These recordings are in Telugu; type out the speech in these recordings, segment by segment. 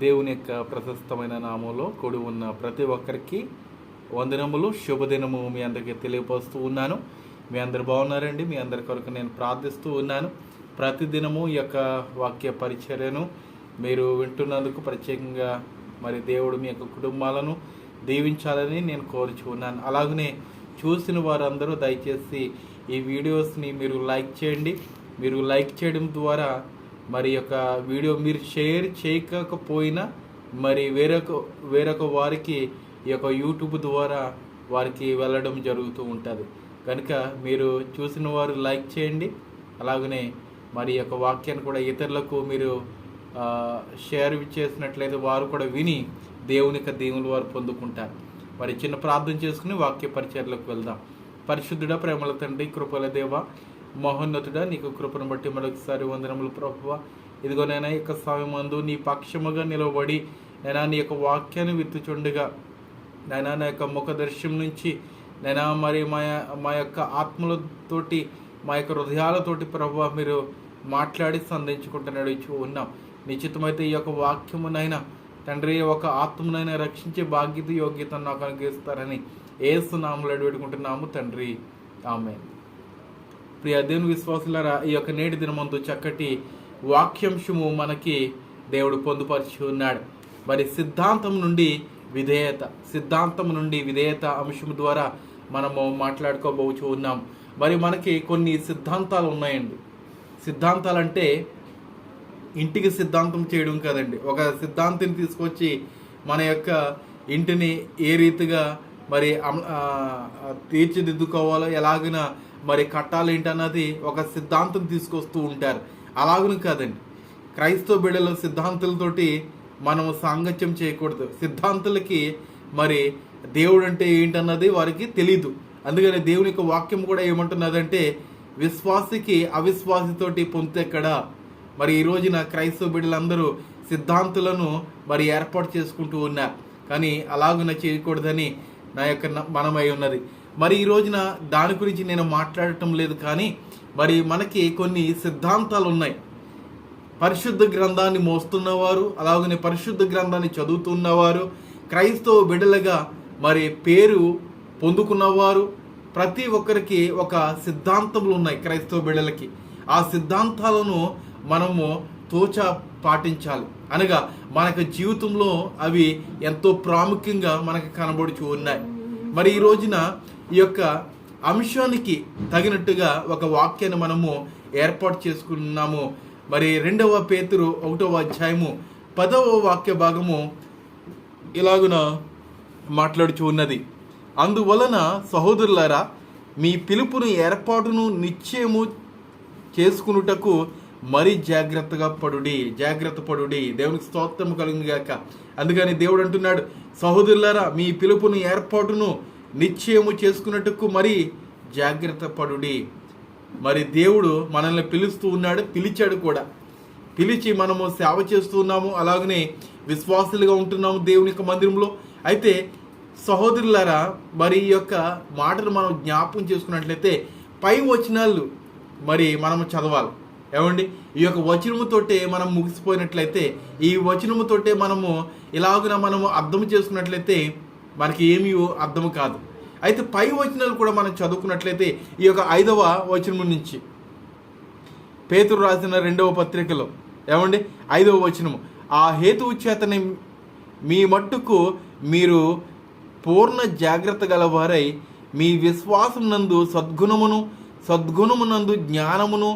దేవుని యొక్క ప్రశస్తమైన నామంలో కొడి ఉన్న ప్రతి ఒక్కరికి వందనములు శుభదినము మీ అందరికీ తెలియపరుస్తూ ఉన్నాను. మీ అందరు బాగున్నారండి? మీ అందరి కొరకు నేను ప్రార్థిస్తూ ఉన్నాను. ప్రతిదినము ఈ యొక్క వాక్య పరిచర్యను మీరు వింటున్నందుకు ప్రత్యేకంగా మరి దేవుడు మీ యొక్క కుటుంబాలను దీవించాలని నేను కోరుచు ఉన్నాను. అలాగనే చూసిన వారందరూ దయచేసి ఈ వీడియోస్ని మీరు లైక్ చేయండి. మీరు లైక్ చేయడం ద్వారా మరి యొక్క వీడియో మీరు షేర్ చేయకపోయినా మరి వేరొక వేరొక వారికి ఈ యొక్క యూట్యూబ్ ద్వారా వారికి వెళ్ళడం జరుగుతూ ఉంటుంది. కనుక మీరు చూసిన వారు లైక్ చేయండి. అలాగనే మరి యొక్క వాక్యాన్ని కూడా ఇతరులకు మీరు షేర్ చేసినట్లయితే వారు కూడా విని దేవుని యొక్క దేవుని వారు పొందుకుంటారు. మరి చిన్న ప్రార్థన చేసుకుని వాక్య పరిచర్లకు వెళ్దాం. పరిశుద్ధుడ ప్రేమల తండ్రి కృపల దేవ మహోన్నతుడా నీకు కృపను బట్టి మరొకసారి వందనములు ప్రభువ. ఇదిగో నేను ఈ యొక్క సమయమందు నీ పక్షముగా నిలబడి నేనా నీ యొక్క వాక్యాన్ని విత్తుచుండగా. నైనా నా యొక్క ముఖ దర్శనం నుంచి నైనా మరి మా మా యొక్క ఆత్మలతోటి మా యొక్క హృదయాలతోటి ప్రభు మీరు మాట్లాడి సంధించుకుంటూ నడిచి ఉన్నాం. నిశ్చితమైతే ఈ యొక్క వాక్యమునైనా తండ్రి ఒక ఆత్మనైనా రక్షించే బాధ్యత యోగ్యతను నాకు అనుగ్రహిస్తారని ఏసు నామలు అడిపెట్టుకుంటున్నాము తండ్రి. ఆమె ప్రియ దేవుని విశ్వాసులారా ఈ యొక్క నేటి దినమందు చక్కటి వాక్యాంశము మనకి దేవుడు పొందుపరిచి ఉన్నాడు. మరి సిద్ధాంతం నుండి విధేయత సిద్ధాంతం నుండి విధేయత అంశం ద్వారా మనము మాట్లాడుకోబోచు ఉన్నాం. మరి మనకి కొన్ని సిద్ధాంతాలు ఉన్నాయండి. సిద్ధాంతాలు అంటే ఇంటికి సిద్ధాంతం చేయడం కదండి. ఒక సిద్ధాంతిని తీసుకొచ్చి మన యొక్క ఇంటిని ఏ రీతిగా మరి తీర్చిదిద్దుకోవాలో ఎలాగిన మరి కట్టాలేంటన్నది ఒక సిద్ధాంతం తీసుకొస్తూ ఉంటారు. అలాగని కాదండి. క్రైస్తవ బిడ్డల సిద్ధాంతులతోటి మనం సాంగత్యం చేయకూడదు. సిద్ధాంతులకి మరి దేవుడు అంటే ఏంటన్నది వారికి తెలీదు. అందుకని దేవుని యొక్క వాక్యం కూడా ఏమంటున్నదంటే విశ్వాసికి అవిశ్వాసితోటి పొంతెక్కడా మరి ఈ రోజున క్రైస్తవ బిడ్డలందరూ సిద్ధాంతులను మరి ఏర్పాటు చేసుకుంటూ ఉన్నారు. కానీ అలాగున చేయకూడదని నా యొక్క న- మనమై ఉన్నది. మరి ఈ రోజున దాని గురించి నేను మాట్లాడటం లేదు కానీ మరి మనకి కొన్ని సిద్ధాంతాలు ఉన్నాయి. పరిశుద్ధ గ్రంథాన్ని మోస్తున్నవారు అలాగనే పరిశుద్ధ గ్రంథాన్ని చదువుతున్నవారు క్రైస్తవ బిడ్డలుగా మరి పేరు పొందుకున్నవారు ప్రతి ఒక్కరికి ఒక సిద్ధాంతములు ఉన్నాయి క్రైస్తవ బిడలకి ఆ సిద్ధాంతాలను మనము తోచ పాటించాలి. అనగా మనకు జీవితంలో అవి ఎంతో ప్రాముఖ్యంగా మనకు కనబడుచు ఉన్నాయి. మరి ఈ రోజున ఈ యొక్క అంశానికి తగినట్టుగా ఒక వాక్యాన్ని మనము ఏర్పాటు చేసుకున్నాము మరి రెండవ పేతురు ఒకటవ అధ్యాయము పదవ వాక్య భాగము ఇలాగున మాట్లాడుచు ఉన్నది. అందువలన సహోదరులారా మీ పిలుపును ఏర్పాటును నిశ్చయము చేసుకునుటకు మరి జాగ్రత్తగా పడుడి జాగ్రత్త పడుడి. దేవునికి స్తోత్రము కలుగును గాక. అందుకని దేవుడు అంటున్నాడు సహోదరులారా మీ పిలుపును ఏర్పాటును నిశ్చయము చేసుకున్నట్టుకు మరి జాగ్రత్త పడుడి. మరి దేవుడు మనల్ని పిలుస్తూ ఉన్నాడు పిలిచాడు కూడా. పిలిచి మనము సేవ చేస్తున్నాము అలాగనే విశ్వాసులుగా ఉంటున్నాము దేవుని యొక్క మందిరంలో. అయితే సహోదరులారా మరి ఈ యొక్క మాటలు మనం జ్ఞాపకం చేసుకున్నట్లయితే పై వచనాలు మరి మనము చదవాలి. ఏమండి? ఈ యొక్క వచనముతోటే మనం ముగిసిపోయినట్లయితే ఈ వచనముతోటే మనము ఇలాగున మనము అర్థం చేసుకున్నట్లయితే మనకి ఏమీ అర్థం కాదు. అయితే పై వచనాలు కూడా మనం చదువుకున్నట్లయితే ఈ యొక్క ఐదవ వచనము నుంచి పేతురు రాసిన రెండవ పత్రికలో ఏమండి? ఐదవ వచనము ఆ హేతువు చేతనే మీ మట్టుకు మీరు పూర్ణ జాగ్రత్త గలవారై మీ విశ్వాసం నందు సద్గుణమును సద్గుణమునందు జ్ఞానమును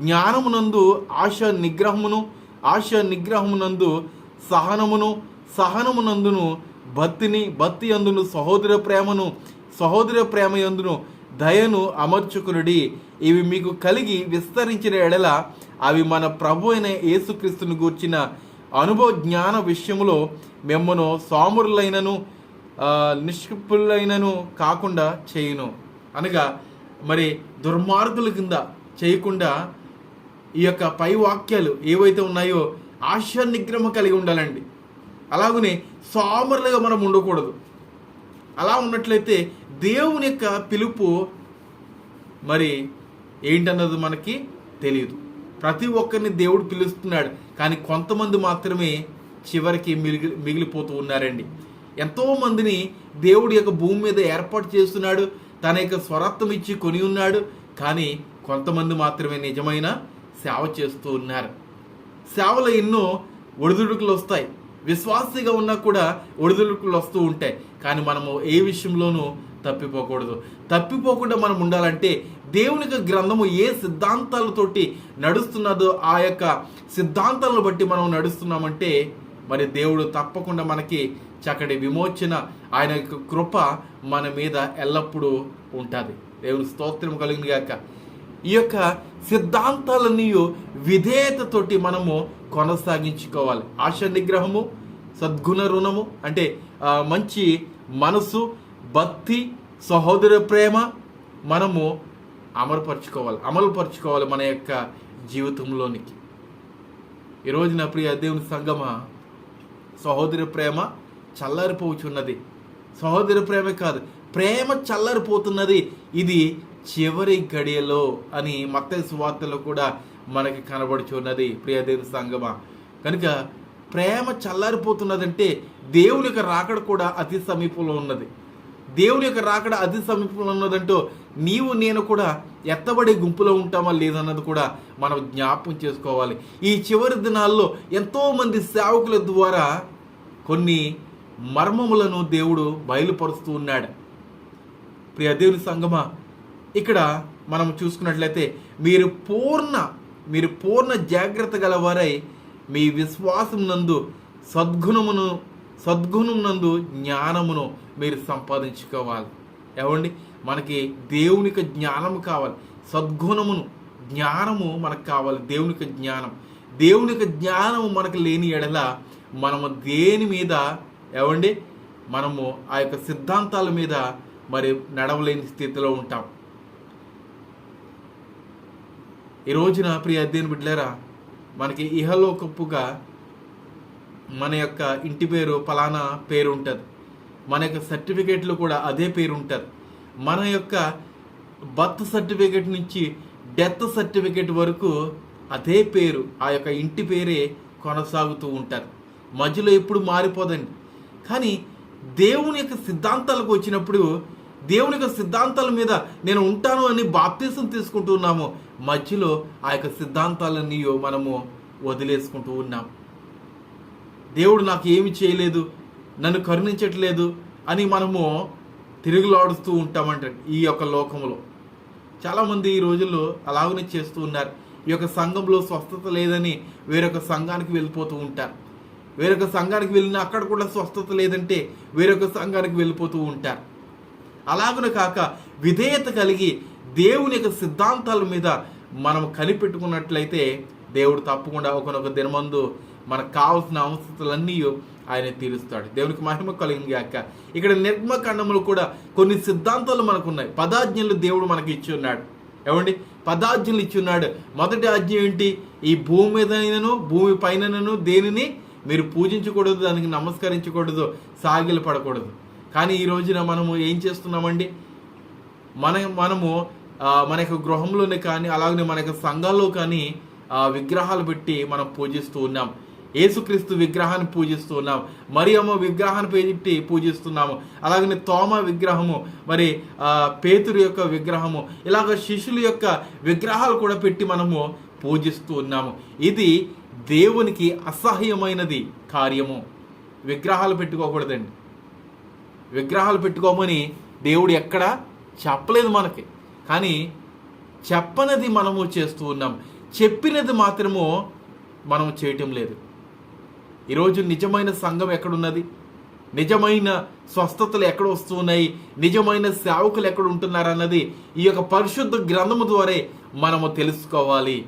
జ్ఞానమునందు ఆశ నిగ్రహమును ఆశ నిగ్రహమునందు సహనమును సహనమునందును భక్తిని భక్తి అందును సహోదర ప్రేమను సహోదర ప్రేమ యందును దయను అమర్చుకునుడి. ఇవి మీకు కలిగి విస్తరించిన ఎడల అవి మన ప్రభు అయిన యేసుక్రీస్తుని గూర్చిన అనుభవ జ్ఞాన విషయంలో మిమ్మను సామురులైనను ఆ, నిష్కృపులైనను కాకుండా చేయును. అనగా మరి దుర్మార్గుల కింద చేయకుండా ఈ యొక్క పై వాక్యాలు ఏవైతే ఉన్నాయో ఆశ నిగ్రహం కలిగి ఉండాలండి. అలాగనే సామర్లుగా మనం ఉండకూడదు. అలా ఉన్నట్లయితే దేవుని యొక్క పిలుపు మరి ఏంటన్నది మనకి తెలియదు. ప్రతి ఒక్కరిని దేవుడు పిలుస్తున్నాడు కానీ కొంతమంది మాత్రమే చివరికి మిగిలి మిగిలిపోతూ ఉన్నారండి. ఎంతోమందిని దేవుడి యొక్క భూమి మీద ఏర్పాటు చేస్తున్నాడు తన యొక్క స్వరత్వం ఇచ్చి కొని ఉన్నాడు కానీ కొంతమంది మాత్రమే నిజమైన సేవ చేస్తూ ఉన్నారు. సేవలో ఎన్నో ఒడిదుడుకులు వస్తాయి. విశ్వాసిగా ఉన్నా కూడా ఒడిదుడుకులు వస్తూ ఉంటాయి. కానీ మనము ఏ విషయంలోనూ తప్పిపోకూడదు. తప్పిపోకుండా మనం ఉండాలంటే దేవుని యొక్క గ్రంథము ఏ సిద్ధాంతాలతోటి నడుస్తున్నదో ఆ యొక్క సిద్ధాంతాలను బట్టి మనం నడుస్తున్నామంటే మరి దేవుడు తప్పకుండా మనకి చక్కటి విమోచన ఆయన యొక్క కృప మన మీద ఎల్లప్పుడూ ఉంటుంది. దేవుని స్తోత్రం కలిగింది ఈ యొక్క సిద్ధాంతాలన్నీ విధేయతతోటి మనము కొనసాగించుకోవాలి. ఆశ నిగ్రహము సద్గుణ రుణము అంటే మంచి మనసు భక్తి సహోదర ప్రేమ మనము అమలుపరుచుకోవాలి. అమలుపరుచుకోవాలి మన యొక్క జీవితంలోనికి. ఈరోజు నా ప్రియ దేవుని సంగమ సహోదరి ప్రేమ చల్లారిపోచున్నది. సహోదరి ప్రేమ కాదు ప్రేమ చల్లారిపోతున్నది. ఇది చివరి గడియలో అని మత్తయి సువార్తలో కూడా మనకి కనబడుచున్నది ప్రియదేవి సంగమ. కనుక ప్రేమ చల్లారిపోతున్నదంటే దేవుని యొక్క రాకడ కూడా అతి సమీపంలో ఉన్నది. దేవుని యొక్క రాకడ అతి సమీపంలో ఉన్నదంటూ నీవు నేను కూడా ఎత్తబడే గుంపులో ఉంటామా లేదన్నది కూడా మనం జ్ఞాపకం చేసుకోవాలి. ఈ చివరి దినాల్లో ఎంతోమంది సేవకుల ద్వారా కొన్ని మర్మములను దేవుడు బయలుపరుస్తూ ఉన్నాడు. ప్రియ దేవుని సంగమా ఇక్కడ మనం చూసుకున్నట్లయితే మీరు పూర్ణ మీరు పూర్ణ జాగ్రత్త గలవారై మీ విశ్వాసం నందు సద్గుణమును సద్గుణం నందు జ్ఞానమును మీరు సంపాదించుకోవాలి. ఏమండి? మనకి దేవునికి జ్ఞానము కావాలి. సద్గుణమును జ్ఞానము మనకు కావాలి. దేవునికి జ్ఞానం. దేవునికి జ్ఞానము మనకు లేని ఎడల మనము దేని మీద ఏమండి? మనము ఆ యొక్క సిద్ధాంతాల మీద మరి నడవలేని స్థితిలో ఉంటాం. ఈ రోజున ప్రియ అధ్యయన బిడ్డలేరా మనకి ఇహలోకప్పుగా మన యొక్క ఇంటి పేరు ఫలానా పేరు ఉంటుంది. మన యొక్క సర్టిఫికేట్లు కూడా అదే పేరు ఉంటుంది. మన యొక్క బర్త్ సర్టిఫికేట్ నుంచి డెత్ సర్టిఫికేట్ వరకు అదే పేరు ఆ యొక్క ఇంటి పేరే కొనసాగుతూ ఉంటారు మధ్యలో ఎప్పుడు మారిపోదండి. కానీ దేవుని యొక్క సిద్ధాంతాలకు వచ్చినప్పుడు దేవుని యొక్క సిద్ధాంతాల మీద నేను ఉంటాను అని బాప్తీసం తీసుకుంటున్నాము మధ్యలో ఆ యొక్క సిద్ధాంతాలన్నీ మనము వదిలేసుకుంటూ ఉన్నాం. దేవుడు నాకు ఏమి చేయలేదు నన్ను కరుణించట్లేదు అని మనము తిరుగులాడుస్తూ ఉంటామంట ఈ యొక్క లోకంలో. చాలామంది ఈ రోజుల్లో అలాగనే చేస్తూ ఉన్నారు. ఈ యొక్క సంఘంలో స్వస్థత లేదని వేరొక సంఘానికి వెళ్ళిపోతూ ఉంటారు. వేరొక సంఘానికి వెళ్ళినా అక్కడ కూడా స్వస్థత లేదంటే వేరొక సంఘానికి వెళ్ళిపోతూ ఉంటారు. అలాగున కాక విధేయత కలిగి దేవుని యొక్క సిద్ధాంతాల మీద మనం కనిపెట్టుకున్నట్లయితే దేవుడు తప్పకుండా ఒకనొక దినమందు మనకు కావాల్సిన అవసరాలన్నీ ఆయన తీరుస్తాడు. దేవునికి మహిమ కలిగింది గాక. ఇక్కడ నిర్మకాండములు కూడా కొన్ని సిద్ధాంతాలు మనకు ఉన్నాయి పదాజ్ఞలు దేవుడు మనకి ఇచ్చి ఉన్నాడు. ఏమండి? పదాజ్ఞలు ఇచ్చి ఉన్నాడు. మొదటి ఆజ్ఞ ఏంటి? ఈ భూమి మీదనను భూమి పైనను దేనిని? మీరు పూజించకూడదు దానికి నమస్కరించకూడదు సాగిలు పడకూడదు కానీ ఈ రోజున మనము ఏం చేస్తున్నామండి? మన మనము మన యొక్క గృహంలోనే కానీ అలాగనే మన యొక్క సంఘాల్లో కానీ విగ్రహాలు పెట్టి మనం పూజిస్తూ ఉన్నాం. యేసుక్రీస్తు విగ్రహాన్ని పూజిస్తూ ఉన్నాం. మరియమ్మ విగ్రహాన్ని పెట్టి పూజిస్తున్నాము. అలాగనే తోమ విగ్రహము మరి పేతురు యొక్క విగ్రహము ఇలాగ శిష్యుల యొక్క విగ్రహాలు కూడా పెట్టి మనము పూజిస్తూ ఉన్నాము. ఇది దేవునికి అసహ్యమైనది కార్యము. విగ్రహాలు పెట్టుకోకూడదండి. విగ్రహాలు పెట్టుకోమని దేవుడు ఎక్కడా చెప్పలేదు మనకి. కానీ చెప్పనది మనము చేస్తూ ఉన్నాం. చెప్పినది మాత్రము మనము చేయటం లేదు. ఈరోజు నిజమైన సంఘం ఎక్కడున్నది? నిజమైన స్వస్థతలు ఎక్కడ వస్తున్నాయి నిజమైన సేవకులు ఎక్కడ ఉంటున్నారు అన్నది ఈ యొక్క పరిశుద్ధ గ్రంథము ద్వారే మనము తెలుసుకోవాలి.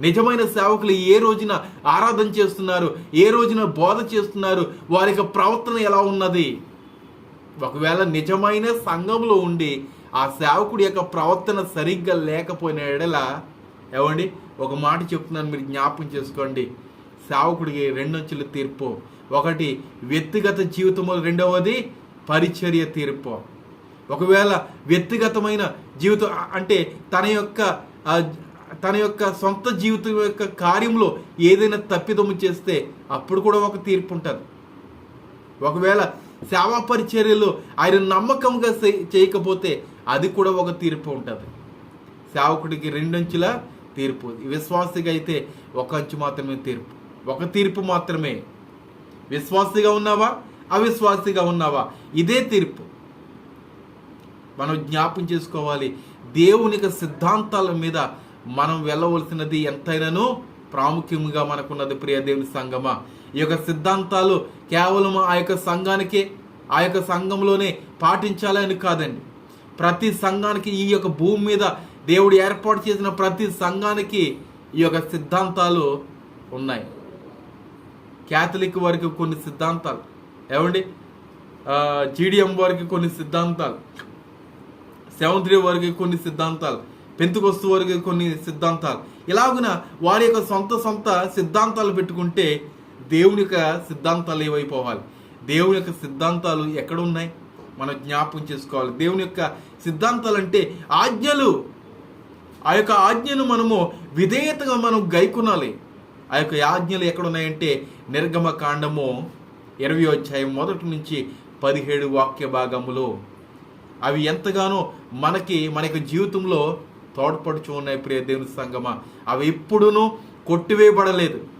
నిజమైన సేవకులు ఏ రోజున ఆరాధన చేస్తున్నారు? ఏ రోజున బోధ చేస్తున్నారు? వారి యొక్క ప్రవర్తన ఎలా ఉన్నది? ఒకవేళ నిజమైన సంఘంలో ఉండి ఆ సేవకుడి యొక్క ప్రవర్తన సరిగ్గా లేకపోయిన ఎడల ఏమండి? ఒక మాట చెప్తున్నాను మీరు జ్ఞాపకం చేసుకోండి. సేవకుడికి రెండొంచుల తీర్పు. ఒకటి వ్యక్తిగత జీవితము రెండవది పరిచర్య తీర్పు. ఒకవేళ వ్యక్తిగతమైన జీవితం అంటే తన యొక్క తన యొక్క సొంత జీవితం యొక్క కార్యంలో ఏదైనా తప్పిదము చేస్తే అప్పుడు కూడా ఒక తీర్పు ఉంటుంది. ఒకవేళ సేవా పరిచర్యలు ఆయన నమ్మకంగా చేయకపోతే అది కూడా ఒక తీర్పు ఉంటుంది. సేవకుడికి రెండంచుల తీర్పు. విశ్వాసిగా అయితే ఒక అంచు మాత్రమే తీర్పు. ఒక తీర్పు మాత్రమే. విశ్వాసిగా ఉన్నావా? అవిశ్వాసిగా ఉన్నావా? ఇదే తీర్పు. మనం జ్ఞాపం చేసుకోవాలి. దేవునికి సిద్ధాంతాల మీద మనం వెళ్ళవలసినది ఎంతైనాను ప్రాముఖ్యంగా మనకున్నది ప్రియ దేవుని సంగమా. ఈ యొక్క సిద్ధాంతాలు కేవలం ఆ యొక్క సంఘానికే ఆ యొక్క సంఘంలోనే పాటించాలని కాదండి. ప్రతి సంఘానికి ఈ యొక్క భూమి మీద దేవుడు ఏర్పాటు చేసిన ప్రతి సంఘానికి ఈ యొక్క సిద్ధాంతాలు ఉన్నాయి. క్యాథలిక్ వారికి కొన్ని సిద్ధాంతాలు. ఏమండి? జీడిఎం వారికి కొన్ని సిద్ధాంతాలు. సెవెంత్ డే వారికి కొన్ని సిద్ధాంతాలు. పెంతుకొస్తు వారికి కొన్ని సిద్ధాంతాలు. ఇలాగున వారి యొక్క సొంత సొంత సిద్ధాంతాలు పెట్టుకుంటే దేవుని యొక్క సిద్ధాంతాలు ఏవైపోవాలి? దేవుని యొక్క సిద్ధాంతాలు ఎక్కడ ఉన్నాయి మనం జ్ఞాపకం చేసుకోవాలి. దేవుని యొక్క సిద్ధాంతాలు అంటే ఆజ్ఞలు. ఆ యొక్క ఆజ్ఞను మనము విధేయతగా మనం గైకొనాలి. ఆ యొక్క ఆజ్ఞలు ఎక్కడున్నాయంటే నిర్గమ కాండము ఇరవై అధ్యాయం మొదటి నుంచి పదిహేడు వాక్య భాగములో అవి ఎంతగానో మనకి మన యొక్క జీవితంలో తోడ్పడుచు ఉన్నాయి ప్రియ దేవుని సంగమ. అవి ఎప్పుడునూ కొట్టివేయబడలేదు.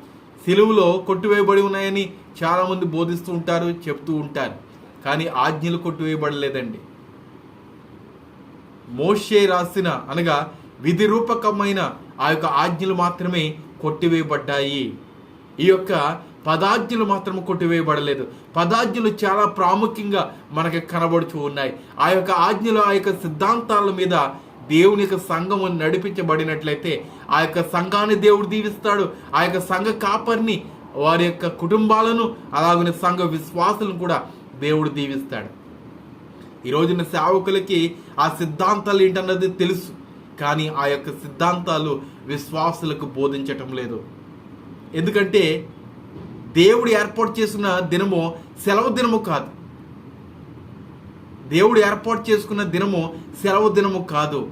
సిలువులో కొట్టివేయబడి ఉన్నాయని చాలామంది బోధిస్తూ ఉంటారు చెప్తూ ఉంటారు. కానీ ఆజ్ఞలు కొట్టివేయబడలేదండి. మోషే రాసిన అనగా విధి రూపకమైన ఆ యొక్క ఆజ్ఞలు మాత్రమే కొట్టివేయబడ్డాయి. ఈ యొక్క పదాజ్ఞలు మాత్రం కొట్టివేయబడలేదు. పదాజ్ఞలు చాలా ప్రాముఖ్యంగా మనకి కనబడుతూ ఉన్నాయి. ఆ యొక్క ఆజ్ఞలు ఆ యొక్క సిద్ధాంతాల మీద దేవుని యొక్క సంఘము నడిపించబడినట్లయితే ఆ యొక్క సంఘాన్ని దేవుడు దీవిస్తాడు. ఆ యొక్క సంఘ కాపరిని వారి యొక్క కుటుంబాలను అలాగనే సంఘ విశ్వాసులను కూడా దేవుడు దీవిస్తాడు. ఈ రోజున సేవకులకి ఆ సిద్ధాంతాలు ఏంటన్నది తెలుసు. కానీ ఆ యొక్క సిద్ధాంతాలు విశ్వాసులకు బోధించటం లేదు. ఎందుకంటే దేవుడు ఏర్పాటు చేసిన దినము సెలవు దినము కాదు. దేవుడు ఏర్పాటు చేసుకున్న దినము సెలవు దినము కాదు.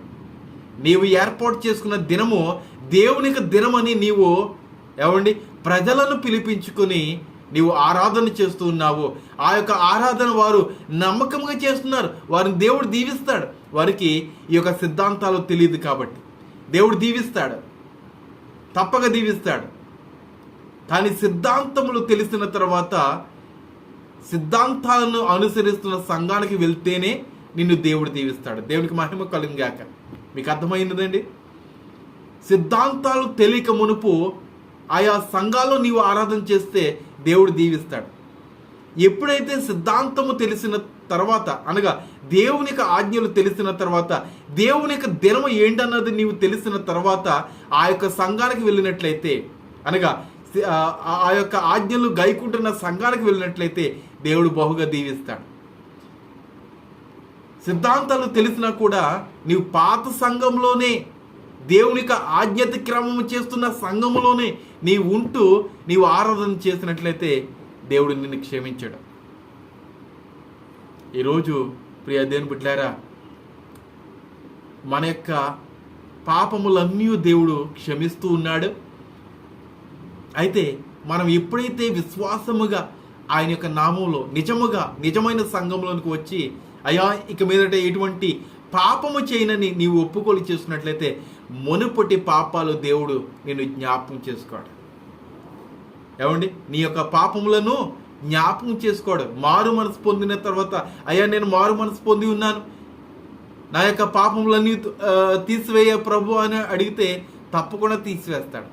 నీవు ఏర్పాటు చేసుకున్న దినము దేవునికి దినమని నీవు ఏమండి? ప్రజలను పిలిపించుకొని నీవు ఆరాధన చేస్తూ ఉన్నావు. ఆ యొక్క ఆరాధన వారు నమ్మకంగా చేస్తున్నారు. వారిని దేవుడు దీవిస్తాడు. వారికి ఈ యొక్క సిద్ధాంతాలు తెలియదు కాబట్టి. దేవుడు దీవిస్తాడు. తప్పక దీవిస్తాడు. కానీ సిద్ధాంతములు తెలిసిన తర్వాత సిద్ధాంతాలను అనుసరిస్తున్న సంఘానికి వెళ్తేనే నిన్ను దేవుడు దీవిస్తాడు. దేవునికి మహిమ కలిగాక మీకు అర్థమైందండి? సిద్ధాంతాలు తెలియక మునుపు ఆయా సంఘాల్లో నీవు ఆరాధన చేస్తే దేవుడు దీవిస్తాడు. ఎప్పుడైతే సిద్ధాంతము తెలిసిన తర్వాత అనగా దేవుని యొక్క ఆజ్ఞలు తెలిసిన తర్వాత దేవుని యొక్క దినము ఏంటన్నది నీవు తెలిసిన తర్వాత ఆ యొక్క సంఘానికి వెళ్ళినట్లయితే అనగా సి- ఆ- ఆ యొక్క ఆజ్ఞలు గైకుంటున్న సంఘానికి వెళ్ళినట్లయితే దేవుడు బహుగా దీవిస్తాడు. సిద్ధాంతాలు తెలిసినా కూడా నీవు పాత సంఘంలోనే దేవునికి యొక్క ఆజ్ఞత క్రమము చేస్తున్న సంఘములోనే నీవు ఉంటూ నీవు ఆరాధన చేసినట్లయితే దేవుడు నిన్ను క్షమించడు. ఈరోజు ప్రియ దేవుని బిడ్డారా మన యొక్క పాపములన్నీ దేవుడు క్షమిస్తూ ఉన్నాడు. అయితే మనం ఎప్పుడైతే విశ్వాసముగా ఆయన యొక్క నామంలో నిజముగా నిజమైన సంఘంలోనికి వచ్చి అయ్యా ఇక మీదట ఎటువంటి పాపము చేయనని నీవు ఒప్పుకోలు చేస్తున్నట్లయితే మునుపటి పాపాలు దేవుడు నేను జ్ఞాపకం చేసుకోడు. ఏమండి? నీ యొక్క పాపములను జ్ఞాపకం చేసుకోడు. మారు మనసు పొందిన తర్వాత అయ్యా నేను మారు మనసు పొంది ఉన్నాను. నా యొక్క పాపములన్నీ తీసివేయ ప్రభు అని అడిగితే తప్పకుండా తీసివేస్తాడు.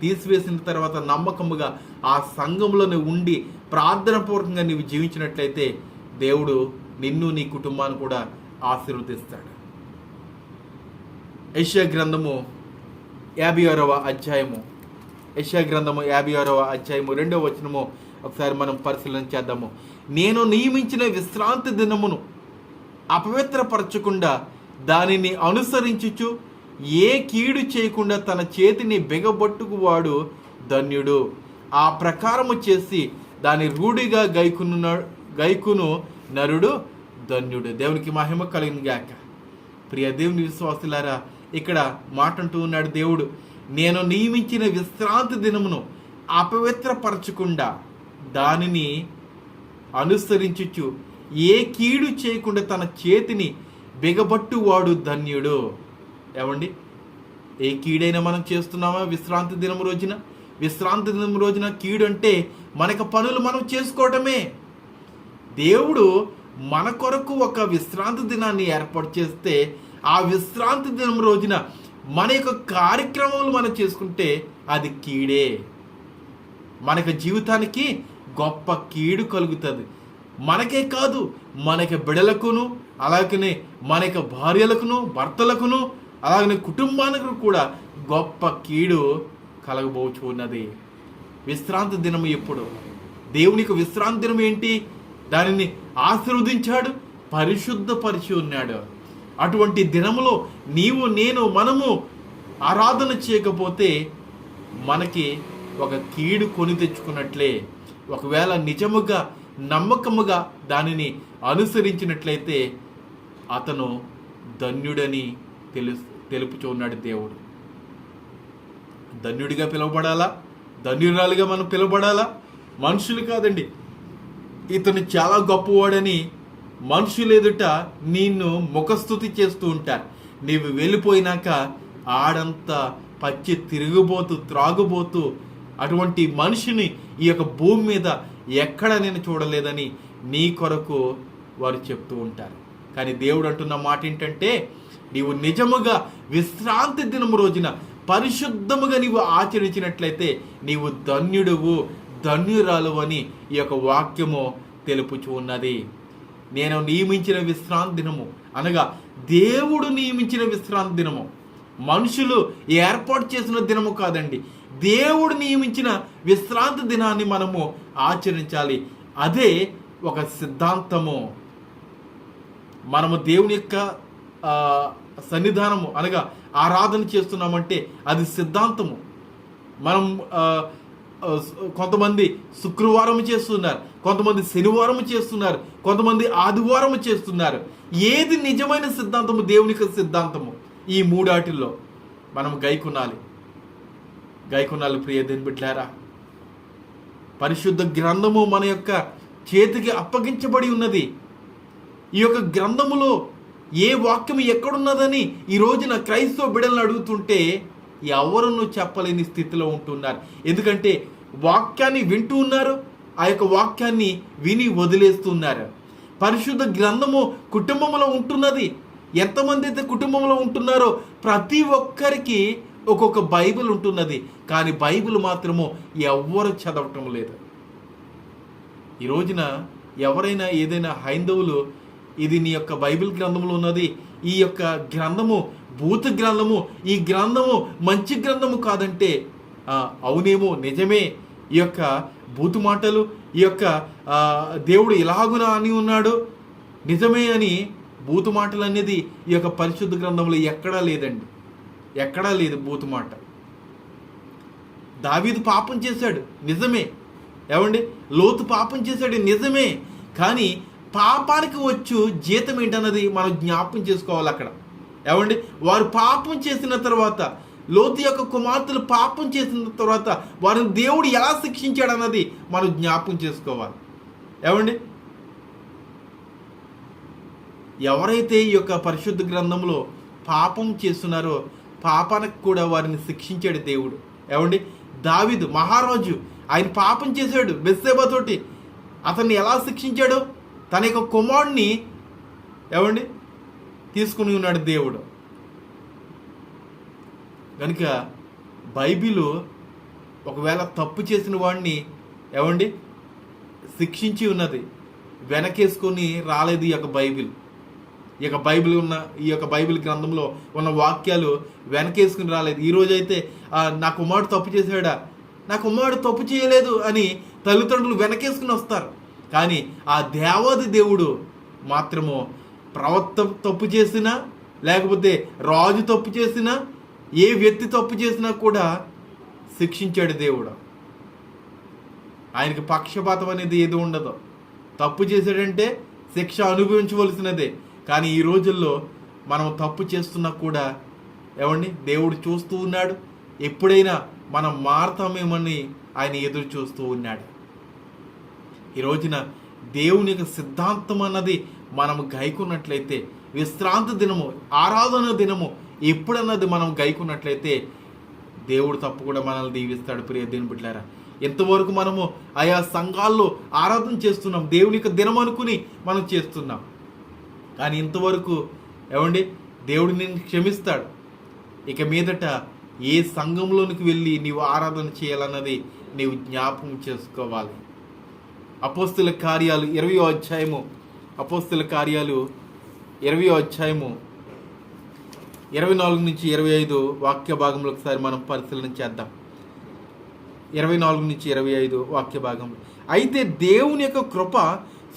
తీసివేసిన తర్వాత నమ్మకముగా ఆ సంఘంలోనే ఉండి ప్రార్థనపూర్వకంగా నీవు జీవించినట్లయితే దేవుడు నిన్ను నీ కుటుంబాన్ని కూడా ఆశీర్వదిస్తాడు. యశ్యా గ్రంథము యాభై ఆరవ అధ్యాయము. యశ్యా గ్రంథము యాభై ఆరవ అధ్యాయము రెండవ వచనము. ఒకసారి మనం పరిశీలన చేద్దాము. నేను నియమించిన విశ్రాంతి దినమును అపవిత్రపరచకుండా దానిని అనుసరించుచు ఏ కీడు చేయకుండా తన చేతిని బిగబట్టుకు వాడు ధన్యుడు. ఆ ప్రకారము చేసి దాని రూఢిగా గైకును గైకును నరుడు ధన్యుడు. దేవునికి మహిమ కలిగిన గాక. ప్రియ దేవుని విశ్వాసులారా ఇక్కడ మాట అంటూ ఉన్నాడు దేవుడు నేను నియమించిన విశ్రాంతి దినమును అపవిత్రపరచకుండా దానిని అనుసరించుచు ఏ కీడు చేయకుండా తన చేతిని బిగబట్టువాడు ధన్యుడు. ఏమండి? ఏ కీడైనా మనం చేస్తున్నామా విశ్రాంతి దినం రోజున? విశ్రాంతి దినం రోజున కీడు అంటే మనకు పనులు మనం చేసుకోవటమే. దేవుడు మన కొరకు ఒక విశ్రాంతి దినాన్ని ఏర్పాటు చేస్తే ఆ విశ్రాంతి దినం రోజున మన యొక్క కార్యక్రమాలు మనం చేసుకుంటే అది కీడే. మనకు జీవితానికి గొప్ప కీడు కలుగుతుంది. మనకే కాదు మనకి బిడలకును అలాగనే మన యొక్క భార్యలకును భర్తలకును అలాగనే కుటుంబానికి కూడా గొప్ప కీడు కలగబోచు ఉన్నది విశ్రాంతి దినం ఎప్పుడు? దేవునికి విశ్రాంతి దినం ఏంటి? దానిని ఆశీర్వదించాడు పరిశుద్ధపరిచి ఉన్నాడు. అటువంటి దినములో నీవు నేను మనము ఆరాధన చేయకపోతే మనకి ఒక కీడు కొని తెచ్చుకున్నట్లే. ఒకవేళ నిజముగా నమ్మకముగా దానిని అనుసరించినట్లయితే అతను ధన్యుడని తెలు తెలుపుచున్నాడు దేవుడు. ధన్యుడిగా పిలువబడాలా? ధన్యురాలుగా మనం పిలువబడాలా? మనుషులు కాదండి. ఇతను చాలా గొప్పవాడని మనుషులు ఎదుట నిన్ను ముఖస్థుతి చేస్తూ ఉంటారు. నీవు వెళ్ళిపోయినాక ఆడంతా పచ్చి తిరిగిపోతూ త్రాగుబోతూ అటువంటి మనిషిని ఈ యొక్క భూమి మీద ఎక్కడ నేను చూడలేదని నీ కొరకు వారు చెప్తూ ఉంటారు. కానీ దేవుడు అంటున్న మాట ఏంటంటే నీవు నిజముగా విశ్రాంతి దినం రోజున పరిశుద్ధముగా నీవు ఆచరించినట్లయితే నీవు ధన్యుడువు ధన్యురాలు అని ఈ యొక్క వాక్యము తెలుపుచూ ఉన్నది. నేను నియమించిన విశ్రాంతి దినము అనగా దేవుడు నియమించిన విశ్రాంతి దినము. మనుషులు ఏర్పాటు చేసిన దినము కాదండి. దేవుడు నియమించిన విశ్రాంతి దినాన్ని మనము ఆచరించాలి. అదే ఒక సిద్ధాంతము. మనము దేవుని యొక్క సన్నిధానము అనగా ఆరాధన చేస్తున్నామంటే అది సిద్ధాంతము. మనం కొంతమంది శుక్రవారం చేస్తున్నారు కొంతమంది శనివారం చేస్తున్నారు కొంతమంది ఆదివారం చేస్తున్నారు. ఏది నిజమైన సిద్ధాంతము దేవుని సిద్ధాంతము? ఈ మూడాటిల్లో మనం గైకునాలి. గైకునాలి ప్రియ దేని బిడ్డారా పరిశుద్ధ గ్రంథము మన యొక్క చేతికి అప్పగించబడి ఉన్నది. ఈ యొక్క గ్రంథములో ఏ వాక్యం ఎక్కడున్నదని ఈ రోజున క్రైస్తవ బిడలను అడుగుతుంటే ఎవరును చెప్పలేని స్థితిలో ఉంటున్నారు. ఎందుకంటే వాక్యాన్ని వింటూ ఉన్నారు ఆ యొక్క వాక్యాన్ని విని వదిలేస్తున్నారు. పరిశుద్ధ గ్రంథము కుటుంబంలో ఉంటున్నది. ఎంతమంది అయితే కుటుంబంలో ఉంటున్నారో ప్రతి ఒక్కరికి ఒక్కొక్క బైబిల్ ఉంటున్నది. కానీ బైబిల్ మాత్రము ఎవ్వరు చదవటం లేదు. ఈ రోజున ఎవరైనా ఏదైనా హైందవులు ఇది నీ యొక్క బైబిల్ గ్రంథంలో ఉన్నది. ఈ యొక్క గ్రంథము భూత గ్రంథము ఈ గ్రంథము మంచి గ్రంథము కాదంటే అవునేమో నిజమే. ఈ యొక్క భూతు మాటలు ఈ యొక్క దేవుడు ఇలాగున అని ఉన్నాడు? నిజమే అని భూతు మాటలు అనేది ఈ యొక్క పరిశుద్ధ గ్రంథంలో ఎక్కడా లేదండి. ఎక్కడా లేదు భూతు మాట. దావీదు పాపం చేశాడు నిజమే. ఏమండి? లోతు పాపం చేశాడు నిజమే. కానీ పాపానికి వచ్చు జీతం ఏంటన్నది మనం జ్ఞాపం చేసుకోవాలి అక్కడ. ఏమండి? వారు పాపం చేసిన తర్వాత లోతు యొక్క కుమార్తెలు పాపం చేసిన తర్వాత వారిని దేవుడు ఎలా శిక్షించాడు అన్నది మనం జ్ఞాపం చేసుకోవాలి. ఏమండి? ఎవరైతే ఈ యొక్క పరిశుద్ధ గ్రంథంలో పాపం చేస్తున్నారో పాపానికి కూడా వారిని శిక్షించాడు దేవుడు. ఏమండి? దావిదు మహారాజు ఆయన పాపం చేశాడు బెస్సేబతోటి అతన్ని ఎలా శిక్షించాడు? తన యొక్క కుమారుడిని ఏమండి తీసుకుని ఉన్నాడు దేవుడు. కనుక బైబిల్ ఒకవేళ తప్పు చేసిన వాడిని ఏమండి శిక్షించి ఉన్నది. వెనకేసుకొని రాలేదు ఈ యొక్క బైబిల్. ఈ యొక్క బైబిల్ ఉన్న ఈ యొక్క బైబిల్ గ్రంథంలో ఉన్న వాక్యాలు వెనకేసుకుని రాలేదు. ఈరోజు అయితే నా కుమారుడు తప్పు చేశాడా? నా కుమారుడు తప్పు చేయలేదు అని తల్లిదండ్రులు వెనకేసుకుని వస్తారు. కానీ ఆ దేవాది దేవుడు మాత్రము ప్రవర్త తప్పు చేసినా లేకపోతే రాజు తప్పు చేసినా ఏ వ్యక్తి తప్పు చేసినా కూడా శిక్షించాడు దేవుడు. ఆయనకి పక్షపాతం అనేది ఏది ఉండదు. తప్పు చేశాడంటే శిక్ష అనుభవించవలసినదే. కానీ ఈ రోజుల్లో మనం తప్పు చేస్తున్నా కూడా ఏమండి? దేవుడు చూస్తూ ఉన్నాడు. ఎప్పుడైనా మనం మారతామేమని ఆయన ఎదురు చూస్తూ ఉన్నాడు. ఈ రోజున దేవుని యొక్క సిద్ధాంతం అన్నది మనం గైకున్నట్లయితే విశ్రాంతి దినము ఆరాధన దినము ఎప్పుడన్నది మనం గైకున్నట్లయితే దేవుడు తప్పకుండా మనల్ని దీవిస్తాడు. ప్రియ దేవుని బిడ్డారా ఎంతవరకు మనము ఆయా సంఘాల్లో ఆరాధన చేస్తున్నాం. దేవుని యొక్క దినం అనుకుని మనం చేస్తున్నాం. కానీ ఇంతవరకు ఏమండి? దేవుడు నేను క్షమిస్తాడు. ఇక మీదట ఏ సంఘంలోనికి వెళ్ళి నీవు ఆరాధన చేయాలన్నది నీవు జ్ఞాపకం చేసుకోవాలి. అపోస్తుల కార్యాలు ఇరవై అధ్యాయము. అపోస్తుల కార్యాలు ఇరవై అధ్యాయము. ఇరవై నాలుగు నుంచి ఇరవై ఐదు వాక్య భాగంలో ఒకసారి మనం పరిశీలన చేద్దాం. ఇరవై నాలుగు నుంచి ఇరవై ఐదు వాక్య భాగంలో అయితే దేవుని యొక్క కృప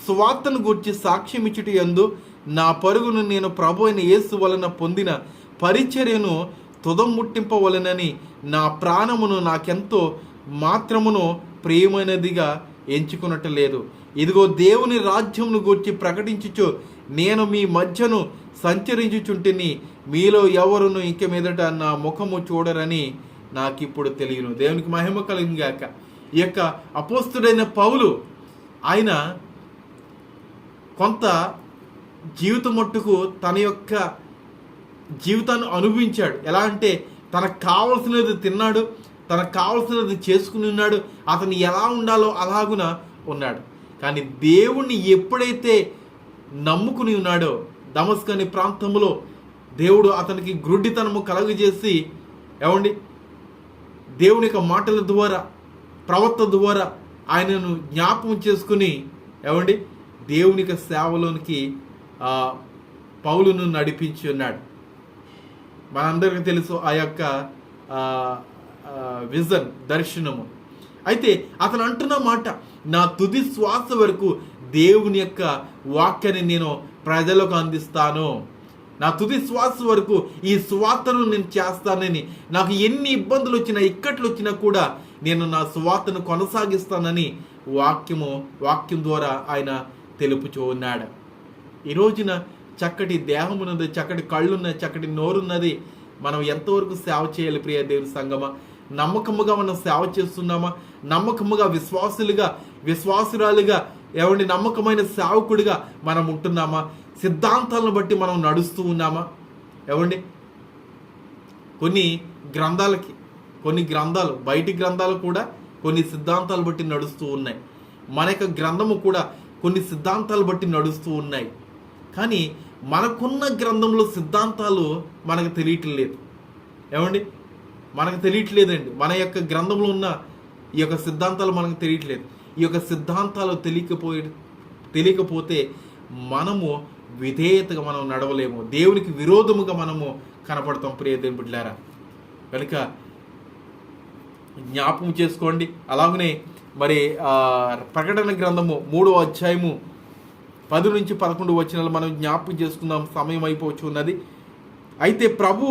స్వార్థను గురించి సాక్ష్యం ఇచ్చుట నా పరుగును నేను ప్రభు అయిన యేసు వలన పొందిన పరిచర్యను తుదముట్టింపవలనని నా ప్రాణమును నాకెంతో మాత్రమును ప్రియమైనదిగా ఎంచుకున్నట్టు లేదు. ఇదిగో దేవుని రాజ్యమును గూర్చి ప్రకటించుచు నేను మీ మధ్యను సంచరించుచుంటిని. మీలో ఎవరును ఇంక మీదట నా ముఖము చూడరని నాకు ఇప్పుడు తెలియను. దేవునికి మహిమ కలిగాక ఈ యొక్క అపోస్తుడైన పౌలు ఆయన కొంత జీవితం మట్టుకు తన యొక్క జీవితాన్ని అనుభవించాడు. ఎలా అంటే తనకు కావలసినది తిన్నాడు. తనకు కావలసినది చేసుకుని ఉన్నాడు అతను ఎలా ఉండాలో అలాగున ఉన్నాడు. కానీ దేవుణ్ణి ఎప్పుడైతే నమ్ముకుని ఉన్నాడో దమస్క్ అనే ప్రాంతంలో దేవుడు అతనికి గ్రుడ్డితనము కలుగజేసి ఏమండి? దేవుని యొక్క మాటల ద్వారా ప్రవర్త ద్వారా ఆయనను జ్ఞాపకం చేసుకుని ఏమండి? దేవుని యొక్క సేవలోనికి పౌలును నడిపించి ఉన్నాడు. మనందరికీ తెలుసు ఆ యొక్క విజన్ దర్శనము. అయితే అతను అంటున్న మాట నా తుది శ్వాస వరకు దేవుని యొక్క వాక్యాన్ని నేను ప్రజలకు అందిస్తాను. నా తుది శ్వాస వరకు ఈ స్వార్థను నేను చేస్తానని నాకు ఎన్ని ఇబ్బందులు వచ్చినా ఇక్కట్లు వచ్చినా కూడా నేను నా స్వార్థను కొనసాగిస్తానని వాక్యము వాక్యం ద్వారా ఆయన తెలుపుచూ ఉన్నాడు. ఈ రోజున చక్కటి దేహం ఉన్నది చక్కటి కళ్ళున్నది చక్కటి నోరున్నది మనం ఎంతవరకు సేవ చేయాలి ప్రియ దేవుని సంగమా? నమ్మకముగా మనం సేవ చేస్తున్నామా? నమ్మకముగా విశ్వాసులుగా విశ్వాసురాలుగా ఏమండి నమ్మకమైన సేవకుడిగా మనం ఉంటున్నామా? సిద్ధాంతాలను బట్టి మనం నడుస్తూ ఉన్నామా? ఏమండి కొన్ని గ్రంథాలకి కొన్ని గ్రంథాలు బయటి గ్రంథాలు కూడా కొన్ని సిద్ధాంతాలు బట్టి నడుస్తూ ఉన్నాయి. మన యొక్క గ్రంథము కూడా కొన్ని సిద్ధాంతాలు బట్టి నడుస్తూ ఉన్నాయి. కానీ మనకున్న గ్రంథంలో సిద్ధాంతాలు మనకు తెలియటం లేదు. ఏమండి మనకు తెలియట్లేదండి. మన యొక్క గ్రంథంలో ఉన్న ఈ యొక్క సిద్ధాంతాలు మనకు తెలియట్లేదు. ఈ యొక్క సిద్ధాంతాలు తెలియకపోయే తెలియకపోతే మనము విధేయతగా మనం నడవలేము. దేవునికి విరోధముగా మనము కనపడతాం ప్రియ దేవుని కనుక జ్ఞాపకం చేసుకోండి. అలాగనే మరి ప్రకటన గ్రంథము మూడో అధ్యాయము పది నుంచి పదకొండు వచనాలు మనం జ్ఞాపకం చేసుకుందాం. సమయం అయిపోవచ్చు ఉన్నది అయితే ప్రభు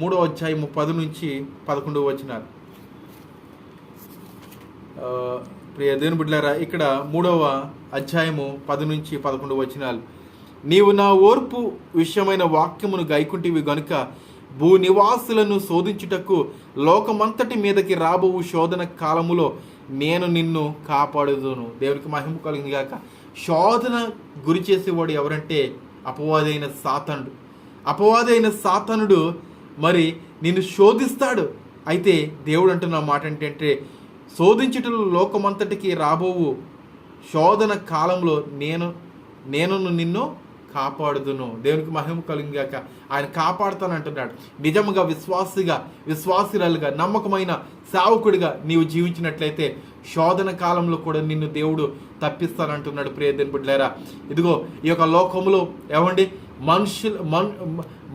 మూడో అధ్యాయము పది నుంచి పదకొండు వచనాలు. ప్రియ దేవుని బిడ్డారా ఇక్కడ మూడవ అధ్యాయము పది నుంచి పదకొండు వచనాలు. నీవు నా ఓర్పు విషయమైన వాక్యమును గైకుంటివి గనుక భూ నివాసులను శోధించుటకు లోకమంతటి మీదకి రాబోవు శోధన కాలములో నేను నిన్ను కాపాడుదును. దేవునికి మహిమ కలిగింది కాక శోధన గురి చేసేవాడు ఎవరంటే అపవాదైన అపవాది అపవాదైన సాతనుడు మరి నిన్ను శోధిస్తాడు. అయితే దేవుడు అంటున్న మాట ఏంటంటే శోధించుటలో లోకమంతటికి రాబోవు శోధన కాలంలో నేను నేను నిన్ను కాపాడుదును. దేవునికి మహిమ కలిగాక ఆయన కాపాడుతానంటున్నాడు నిజముగా విశ్వాసిగా విశ్వాసురాలుగా నమ్మకమైన సేవకుడిగా నీవు జీవించినట్లయితే శోధన కాలంలో కూడా నిన్ను దేవుడు తప్పిస్తానంటున్నాడు. ప్రియదేని బిడ్డలారా ఇదిగో ఈ యొక్క లోకంలో ఏమండి? మనుషులు మన్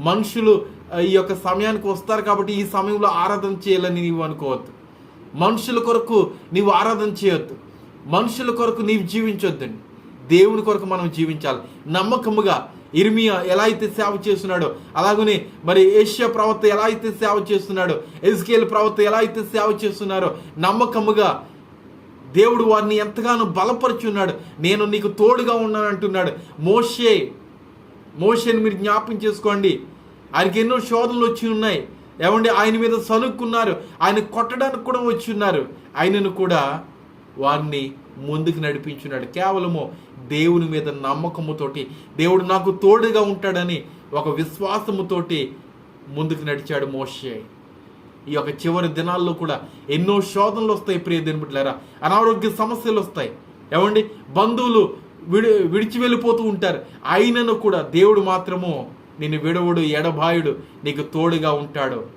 మనుషులు ఈ యొక్క సమయానికి వస్తారు కాబట్టి ఈ సమయంలో ఆరాధన చేయాలని నీవు అనుకోవద్దు. మనుషుల కొరకు నీవు ఆరాధన చేయొద్దు. మనుషుల కొరకు నీవు జీవించొద్దండి. దేవుని కొరకు మనం జీవించాలి. నమ్మకముగా ఇర్మియా ఎలా అయితే సేవ చేస్తున్నాడో అలాగనే మరి ఏషియా ప్రవక్త ఎలా అయితే సేవ చేస్తున్నాడో ఎజ్కేల్ ప్రవక్త ఎలా అయితే సేవ చేస్తున్నారో నమ్మకముగా దేవుడు వారిని ఎంతగానో బలపరుచున్నాడు. నేను నీకు తోడుగా ఉన్నాను అంటున్నాడు మోషే మోషేని మీరు జ్ఞాపకం చేసుకోండి. ఆయనకి ఎన్నో శోధనలు వచ్చి ఉన్నాయి. ఏమండి? ఆయన మీద సలుక్కున్నారు ఆయన కొట్టడానికి కూడా వచ్చి ఉన్నారు. ఆయనను కూడా వారిని ముందుకు నడిపించున్నాడు. కేవలము దేవుని మీద నమ్మకముతోటి దేవుడు నాకు తోడుగా ఉంటాడని ఒక విశ్వాసముతోటి ముందుకు నడిచాడు మోషే. ఈ యొక్క చివరి దినాల్లో కూడా ఎన్నో శోధనలు వస్తాయి ప్రియ దినబిడ్లారా అనారోగ్య సమస్యలు వస్తాయి. ఏమండి? బంధువులు విడి విడిచి వెళ్ళిపోతూ ఉంటారు. అయినను కూడా దేవుడు మాత్రము నిన్ను విడవుడు ఎడబాయుడు నీకు తోడుగా ఉంటాడు.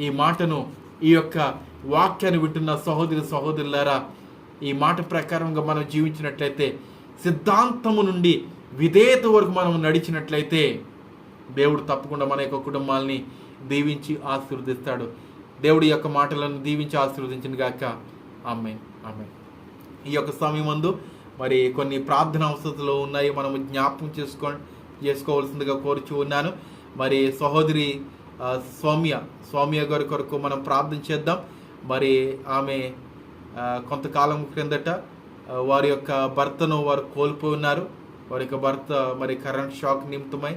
ఈ మాటను ఈ యొక్క వాక్యాన్ని వింటున్న సహోదరి సహోదరులారా ఈ మాట ప్రకారంగా మనం జీవించినట్లయితే సిద్ధాంతము నుండి విధేయత వరకు మనం నడిచినట్లయితే దేవుడు తప్పకుండా మన యొక్క కుటుంబాలని దీవించి ఆశీర్వదిస్తాడు. దేవుడి యొక్క మాటలను దీవించి ఆశీర్వదించిన గాక. ఆమె ఆమె ఈ యొక్క సమయం మరి కొన్ని ప్రార్థన అవసరాలు ఉన్నాయి. మనము జ్ఞాపకం చేసుకో చేసుకోవాల్సిందిగా కోరుచు ఉన్నాను. మరి సహోదరి సౌమ్య సౌమ్య గారి కొరకు మనం ప్రార్థన చేద్దాం. మరి ఆమె కొంతకాలం క్రిందట వారి యొక్క భర్తను వారు కోల్పోయి ఉన్నారు. వారి యొక్క భర్త మరి కరెంట్ షాక్ నిమిత్తమై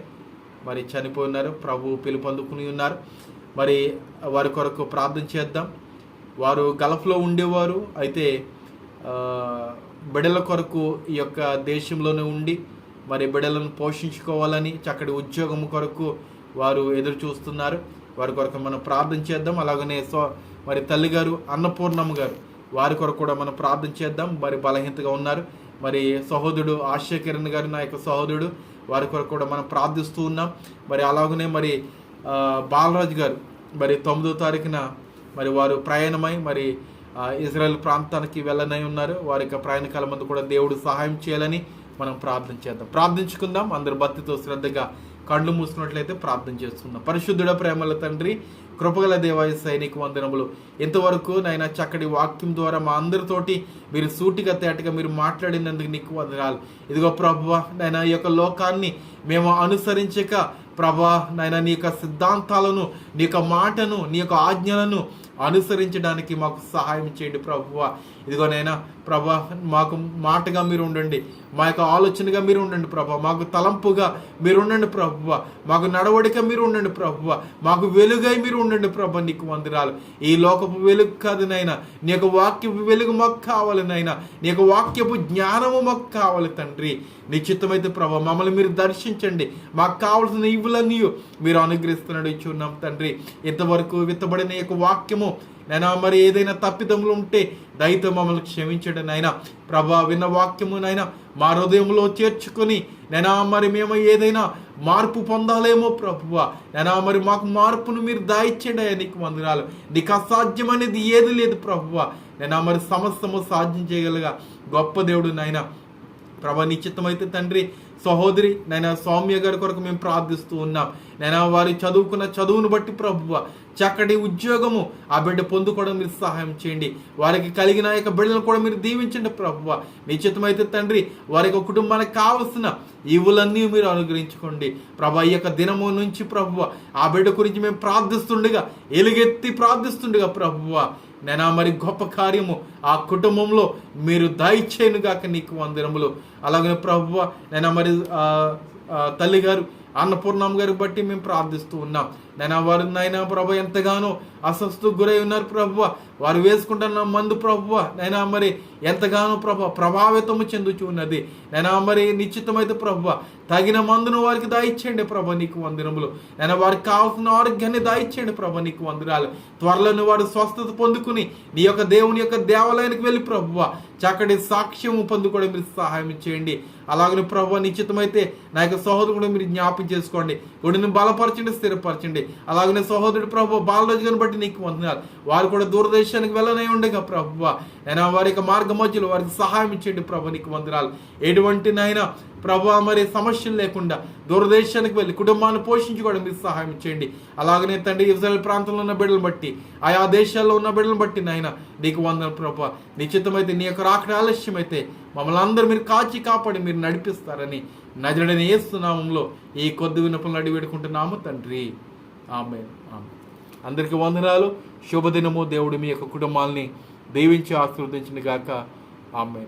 మరి చనిపోయి ఉన్నారు. ప్రభు పిలుపొందుకుని ఉన్నారు. మరి వారి కొరకు ప్రార్థన చేద్దాం. వారు గల్ఫ్లో ఉండేవారు. అయితే బిడల కొరకు ఈ యొక్క దేశంలోనే ఉండి మరి బిడలను పోషించుకోవాలని చక్కటి ఉద్యోగం కొరకు వారు ఎదురు చూస్తున్నారు వారి కొరకు మనం ప్రార్థన చేద్దాం. అలాగనే సో మరి తల్లిగారు అన్నపూర్ణమ్మ గారు వారి కొరకు కూడా మనం ప్రార్థన చేద్దాం. మరి బలహీనతగా ఉన్నారు. మరి సహోదరుడు ఆశయ కిరణ్ గారు నా యొక్క సహోదరుడు వారి కొరకు కూడా మనం ప్రార్థిస్తూ ఉన్నాం. మరి అలాగనే మరి బాలరాజు గారు మరి తొమ్మిదో తారీఖున మరి వారు ప్రయాణమై మరి ఇజ్రాయెల్ ప్రాంతానికి వెళ్ళనై ఉన్నారు. వారి యొక్క ప్రయాణకాల మందు కూడా దేవుడు సహాయం చేయాలని మనం ప్రార్థన చేద్దాం. ప్రార్థించుకుందాం. అందరు భక్తితో శ్రద్ధగా కళ్ళు మూసుకున్నట్లయితే ప్రార్థన చేసుకుందాం. పరిశుద్ధుడ ప్రేమల తండ్రి కృపగల దేవాయ సైనిక వందనములు. ఇంతవరకు నాయన చక్కటి వాక్యం ద్వారా మా అందరితోటి మీరు సూటిగా తేటగా మీరు మాట్లాడినందుకు నీకు వందనాలు. ఇదిగో ప్రభువ నాయన ఈ యొక్క లోకాన్ని మేము అనుసరించక ప్రభా నాయన నీ యొక్క సిద్ధాంతాలను నీ యొక్క మాటను నీ యొక్క ఆజ్ఞలను అనుసరించడానికి మాకు సహాయం చేయండి ప్రభువ. ఇదిగో నైనా ప్రభా మాకు మాటగా మీరు ఉండండి మా యొక్క ఆలోచనగా మీరు ఉండండి ప్రభా. మాకు తలంపుగా మీరు ఉండండి ప్రభువ మాకు నడవడిక మీరు ఉండండి ప్రభువ మాకు వెలుగై మీరు ఉండండి ప్రభా నీకు వందరాలు ఈ లోకపు వెలుగు కాదు నైనా నీ యొక్క వాక్యపు వెలుగు మాకు కావాలి నైనా నీ యొక్క వాక్యపు జ్ఞానము మాకు కావాలి తండ్రి. నిశ్చితమైతే ప్రభా మమ్మల్ని మీరు దర్శించండి. మాకు కావలసిన ఇవులన్నీ మీరు అనుగ్రహిస్తున్నాడు ఇచ్చున్నాం తండ్రి. ఇంతవరకు విత్తబడిన యొక్క వాక్యము నైనా మరి ఏదైనా తప్పిదములు ఉంటే దయతో మమ్మల్ని క్షమించండి నాయన ప్రభా విన్న వాక్యము నాయన మా హృదయంలో చేర్చుకొని నైనా మరి మేము ఏదైనా మార్పు పొందాలేమో ప్రభువ. నైనా మరి మాకు మార్పును మీరు దాయిచ్చండి అయ్యా నీకు వందనాలు. నీకు అసాధ్యం అనేది ఏది లేదు ప్రభువ. నైనా మరి సమస్తము సాధ్యం చేయగలగా గొప్ప దేవుడు నాయన ప్రభా నిశ్చితమైతే తండ్రి సహోదరి నైనా సౌమ్య గారి కొరకు మేము ప్రార్థిస్తూ ఉన్నాం. నైనా వారి చదువుకున్న చదువును బట్టి ప్రభువ చక్కటి ఉద్యోగము ఆ బిడ్డ పొందుకోవడం మీరు సహాయం చేయండి. వారికి కలిగిన యొక్క బిడ్డలను కూడా మీరు దీవించండి ప్రభువ. నిశ్చితమైతే తండ్రి వారి యొక్క కుటుంబానికి కావలసిన ఇవులన్నీ మీరు అనుగ్రహించుకోండి. ప్రభా ఈ యొక్క దినము నుంచి ప్రభువ ఆ బిడ్డ గురించి మేము ప్రార్థిస్తుండగా ఎలుగెత్తి ప్రార్థిస్తుండగా ప్రభువ నేను మరి గొప్ప కార్యము? ఆ కుటుంబంలో మీరు దయచేయను గాక నీకు వందనములు. అలాగే ప్రభువ నేను మరి తల్లిగారు తల్లి గారు అన్నపూర్ణమ్మ గారి బట్టి మేము ప్రార్థిస్తూ ఉన్నాం. నైనా వారు నైనా ప్రభు ఎంతగానో అస్వస్థకు గురై ఉన్నారు ప్రభువ వారు వేసుకుంటున్న మందు ప్రభువ నైనా మరి ఎంతగానో ప్రభు ప్రభావితము చెందుచు ఉన్నది. నైనా మరి నిశ్చితమైతే ప్రభువ తగిన మందును వారికి దాయిచ్చేయండి ప్రభ నీకు వందనములు. నేను వారికి కావాల్సిన ఆరోగ్యాన్ని దాయిచ్చేయండి ప్రభ నీకు వందనాలు. త్వరలోనే వారు స్వస్థత పొందుకుని నీ యొక్క దేవుని యొక్క దేవాలయానికి వెళ్ళి ప్రభువ చక్కటి సాక్ష్యము పొందుకోవడం మీరు సహాయం చేయండి. అలాగనే ప్రభు నిశ్చితమైతే నా యొక్క సహోదరుడు మీరు జ్ఞాపం చేసుకోండి. గుడిని బలపరచండి స్థిరపరచండి. అలాగనే సహోదరుడు ప్రభు బాలరాజు గారిని బట్టి నీకు వందనాలు. వారు కూడా దూరదేశానికి వెళ్ళనే ఉండగా ప్రభు నేను వారి యొక్క మార్గ మధ్యలో వారికి సహాయం ఇచ్చేయండి ప్రభు నీకు వందనాలు. ఎటువంటి నైనా ప్రభు మరి సమస్యలు లేకుండా దూరదేశానికి వెళ్ళి కుటుంబాన్ని పోషించుకోవడం మీరు సహాయం చేయండి. అలాగనే తండ్రి ఇజ్రాయల్ ప్రాంతంలో ఉన్న బిడ్డలు బట్టి ఆయా దేశాల్లో ఉన్న బిడ్డలు బట్టి నాయన నీకు వందన ప్రభు. నిశ్చితమైతే నీ యొక్క రాకడ ఆలస్యమైతే మమ్మల్ని అందరూ మీరు కాచి కాపాడి మీరు నడిపిస్తారని నజడని ఏస్తున్నామంలో ఈ కొద్ది వినపలు అడిగి పెట్టుకుంటున్నాము తండ్రి. ఆమె ఆమె అందరికీ వందనాలు. శుభదినము దేవుడు మీ యొక్క కుటుంబాల్ని దీవించి ఆశీర్వదించిన గాక. ఆమె